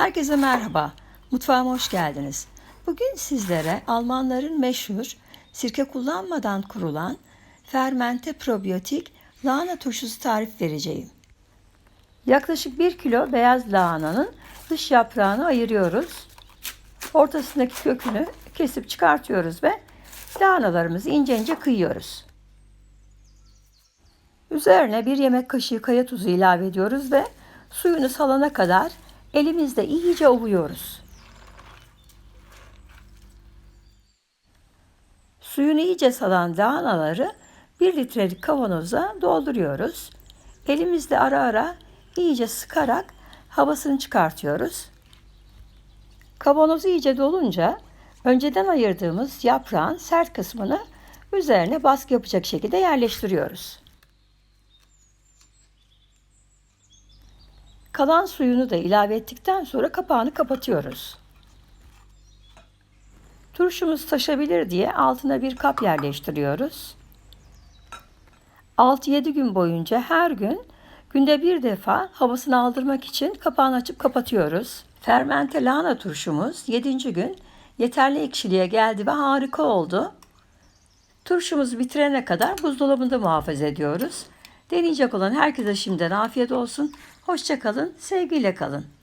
Herkese merhaba. Mutfağıma hoş geldiniz. Bugün sizlere Almanların meşhur sirke kullanmadan kurulan fermente probiyotik lahana turşusu tarif vereceğim. Yaklaşık 1 kilo beyaz lahananın dış yaprağını ayırıyoruz. Ortasındaki kökünü kesip çıkartıyoruz ve lahanalarımızı ince ince kıyıyoruz. Üzerine bir yemek kaşığı kaya tuzu ilave ediyoruz ve suyunu salana kadar elimizle iyice ovuyoruz. Suyunu iyice salan lahanaları 1 litrelik kavanoza dolduruyoruz. Elimizle ara ara iyice sıkarak havasını çıkartıyoruz. Kavanoz iyice dolunca önceden ayırdığımız yaprağın sert kısmını üzerine baskı yapacak şekilde yerleştiriyoruz. Kalan suyunu da ilave ettikten sonra kapağını kapatıyoruz. Turşumuz taşabilir diye altına bir kap yerleştiriyoruz. 6-7 gün boyunca her gün günde bir defa havasını aldırmak için kapağını açıp kapatıyoruz. Fermente lahana turşumuz 7. gün yeterli ekşiliğe geldi ve harika oldu. Turşumuzu bitirene kadar buzdolabında muhafaza ediyoruz. Deneyecek olan herkese şimdiden afiyet olsun. Hoşça kalın, sevgiyle kalın.